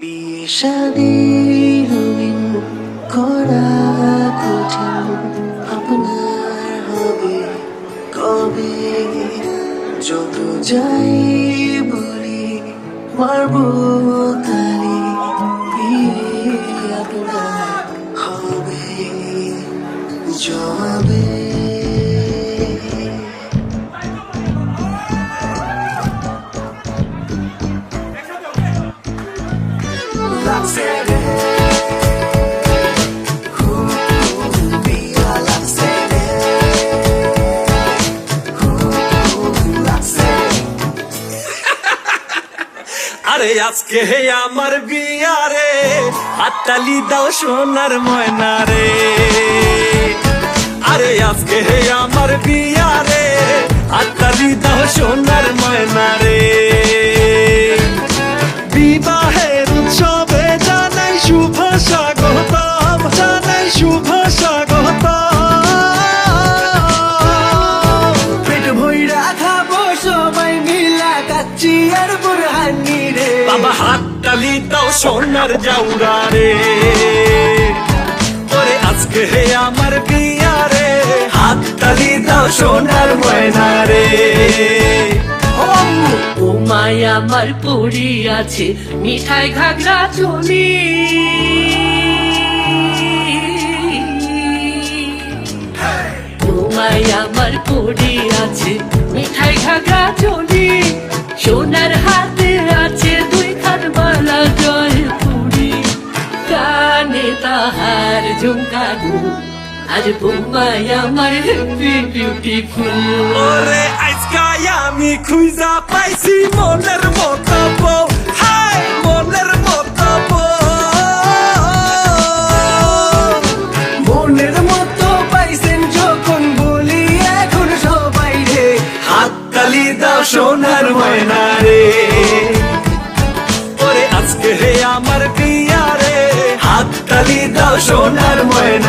বিয়ে শাদি করা কঠিন আপনার হবে কবে যত যাই আপনার জবাবে। আরে আজকে আমার বিয়ারে হাততালি দাও সোনার ময়না রে। আরে আজকে আমার বিয়ারে হাততালি দাও সোনার ময়না রে। আর বুরহানি রে বাবা হাত তালি দাও সোনার জাউরা রে। ওরে আজকে হে আমার বিয়া রে। হাত তালি দাও সোনার ময়না রে। ও আমার পড়ি আছে, মিঠাই ঘাগরা চলি ও আমার পড়ি আছে, মিঠাই ঘাগরা চলি সোনার হাতে আছে দুই খান বালা জয়পুরি কানে তাহার ঝুমকানো আজ বোম্বাই আমার হেপি বিউটিফুল ওরে, আজকাই আমি খুঁজা পাইছি মনের মতো তালি দাও সোনার ময়না রে। আজকে হে আমার বিয়া রে হাত তালি দাও সোনার ময়না